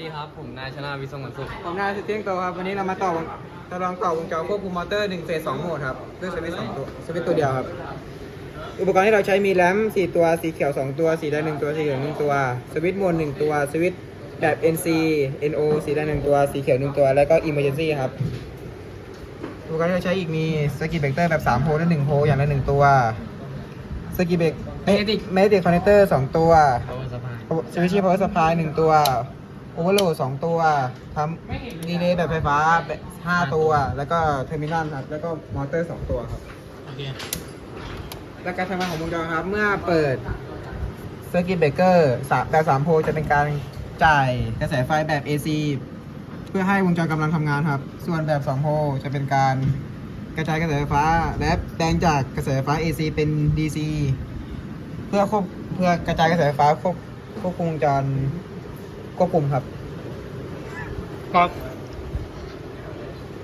ดีครับ ผมนายชนาวิศวงศ์สุขผมนายสุดเที่ยงโตครับ วันนี้เรามาต่อวงจะลองต่อวงจรควบคุมมอเตอร์1เฟส2โหมดครับด้วยสวิตช์สองตัวสวิตช์ตัวเดียวครับ อุปกรณ์ที่เราใช้มีแรม4ตัว สีเขียว 2 ตัว สีแดง1ตัว สีเหลือง1ตัว สวิตช์โหมด1ตัว สวิตช์แบบ NC NO สีแดง1ตัว สีเขียว 1 ตัว แล้วก็ Emergency ครับอุปกรณ์ที่เราใช้อีกมีสกิ t เบรกเตอร์แบบ3โพลและ1โพลอย่างละ1ตัวสกิ t เบรกเมติกเมติกคอนเนคเตอร์2ตัวเขาสภาสวิตช์พาวเวอร์สปายหนึ่งตัว โอเวอร์โหลดสองตัวทำดีเลย์แบบไฟฟ้าแบบห้าตัว แล้วก็เทอร์มินอลครับ แล้วก็มอเตอร์สองตัวครับ โอเค และการทำงานของวงจรครับ เมื่อเปิดเซอร์กิตเบรกเกอร์แบบสามโพลจะเป็นการจ่ายกระแสไฟแบบ AC เพื่อให้วงจรกำลังทำงานครับ ส่วนแบบ2โพลจะเป็นการกระจายกระแสไฟฟ้า และแปลงจากกระแสไฟฟ้า AC เป็น DC เพื่อควบเพื่อกระจายกระแสไฟฟ้าควบควบคุมวงจร ควบคุมครับครับ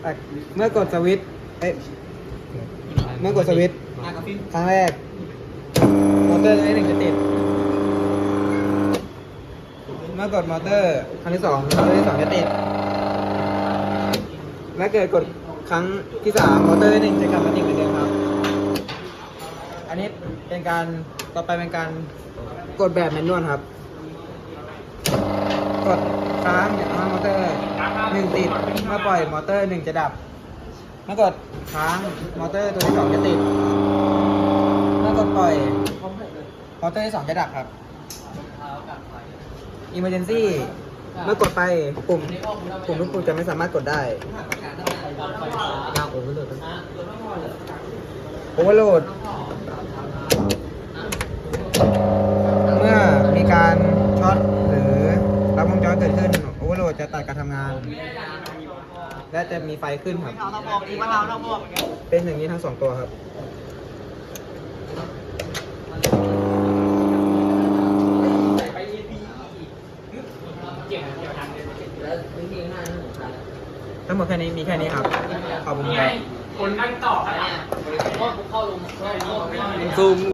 อะเมื่อกดสวิตช์เอ๊ะเมื่อกดสวิตช์ครั้งแรกมอเตอร์ตัวที่หนึ่งจะติด เมื่อกดมอเตอร์ครั้งที่สองมอเตอร์ที่สองจะติดและเกิดกดครั้งที่สามมอเตอร์ที่หนึ่งจะกลับมาติดเหมือนเดิมครับ อันนี้เป็นการต่อไปเป็นการกดแบบแมนนวลครับ กดค้างจะทำให้มอเตอร์หนึ่งติดเมื่อปล่อยมอเตอร์หนึ่งจะดับเมื่อกดค้างมอเตอร์ตัวที่สองจะติดเมื่อกดปล่อยมอเตอร์ที่สองจะดับครับ Emergency เมื่อกดไปปุ่มปุ่มทุกปุ่มจะไม่สามารถกดได้ยาโอเวอร์โหลดโอเวอร์โหลด และจะมีไฟขึ้นครับ เราเราบอกดีว่าเราเราบอกเป็นอย่างนี้ทั้งสองตัวครับ ทั้งหมดแค่นี้มีแค่นี้ครับ ขอบคุณครับคนนั่งต่อครับ ซูม